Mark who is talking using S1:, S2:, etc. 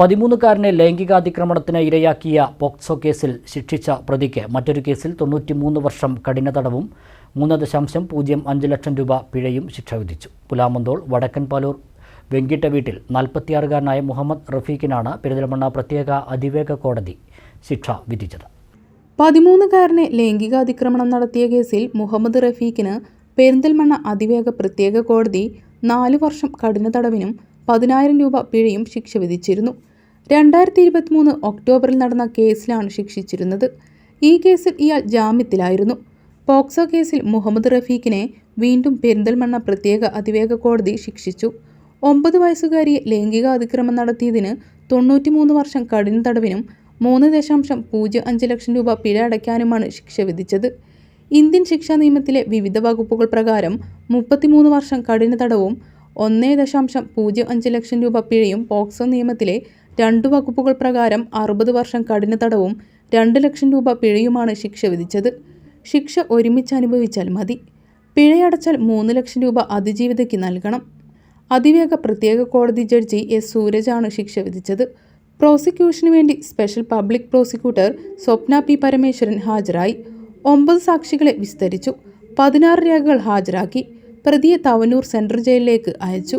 S1: പതിമൂന്നുകാരനെ ലൈംഗികാതിക്രമണത്തിന് ഇരയാക്കിയ POCSO കേസിൽ ശിക്ഷിച്ച പ്രതിക്ക് മറ്റൊരു കേസിൽ തൊണ്ണൂറ്റിമൂന്ന് വർഷം കഠിന തടവും മൂന്ന് ദശാംശം പൂജ്യം അഞ്ച് ലക്ഷം രൂപ പിഴയും ശിക്ഷ വിധിച്ചു. പുലാമന്തോൾ വടക്കൻ പാലൂർ വെങ്കിട്ട വീട്ടിൽ നാൽപ്പത്തിയാറുകാരനായ മുഹമ്മദ് റഫീഖിനാണ് പെരിന്തൽമണ്ണ പ്രത്യേക അതിവേഗ കോടതി ശിക്ഷ വിധിച്ചത്.
S2: പതിമൂന്നുകാരനെ ലൈംഗികാതിക്രമണം നടത്തിയ കേസിൽ മുഹമ്മദ് റഫീഖിന് പെരിന്തൽമണ്ണ അതിവേഗ പ്രത്യേക കോടതി നാല് വർഷം കഠിന തടവിനും പതിനായിരം രൂപ പിഴയും ശിക്ഷ വിധിച്ചിരുന്നു. രണ്ടായിരത്തി ഇരുപത്തിമൂന്ന് ഒക്ടോബറിൽ നടന്ന കേസിലാണ് ശിക്ഷിച്ചിരുന്നത്. ഈ കേസിൽ ഇയാൾ ജാമ്യത്തിലായിരുന്നു. പോക്സോ കേസിൽ മുഹമ്മദ് റഫീഖിനെ വീണ്ടും പെരിന്തൽമണ്ണ പ്രത്യേക അതിവേഗ കോടതി ശിക്ഷിച്ചു. ഒമ്പത് വയസ്സുകാരിയെ ലൈംഗിക അതിക്രമം നടത്തിയതിന് തൊണ്ണൂറ്റിമൂന്ന് വർഷം കഠിന തടവിനും മൂന്ന് ദശാംശം പൂജ്യം അഞ്ച് ലക്ഷം രൂപ പിഴ അടയ്ക്കാനുമാണ് ശിക്ഷ വിധിച്ചത്. ഇന്ത്യൻ ശിക്ഷാ നിയമത്തിലെ വിവിധ വകുപ്പുകൾ പ്രകാരം മുപ്പത്തിമൂന്ന് വർഷം കഠിന തടവും ഒന്ന് ദശാംശം പൂജ്യം അഞ്ച് ലക്ഷം രൂപ പിഴയും പോക്സോ നിയമത്തിലെ രണ്ട് വകുപ്പുകൾ പ്രകാരം അറുപത് വർഷം കഠിന തടവും രണ്ട് ലക്ഷം രൂപ പിഴയുമാണ് ശിക്ഷ വിധിച്ചത്. ശിക്ഷ ഒരുമിച്ച് അനുഭവിച്ചാൽ മതി. പിഴയടച്ചാൽ മൂന്ന് ലക്ഷം രൂപ അതിജീവിതയ്ക്ക് നൽകണം. അതിവേഗ പ്രത്യേക കോടതി ജഡ്ജി എസ് സൂരജാണ് ശിക്ഷ വിധിച്ചത്. പ്രോസിക്യൂഷന് വേണ്ടി special public prosecutor Swapna P Parameswaran ഹാജരായി. ഒമ്പത് സാക്ഷികളെ വിസ്തരിച്ചു. പതിനാറ് രേഖകൾ ഹാജരാക്കി. പ്രതിയെ തവനൂർ സെൻട്രൽ ജയിലിലേക്ക് അയച്ചു.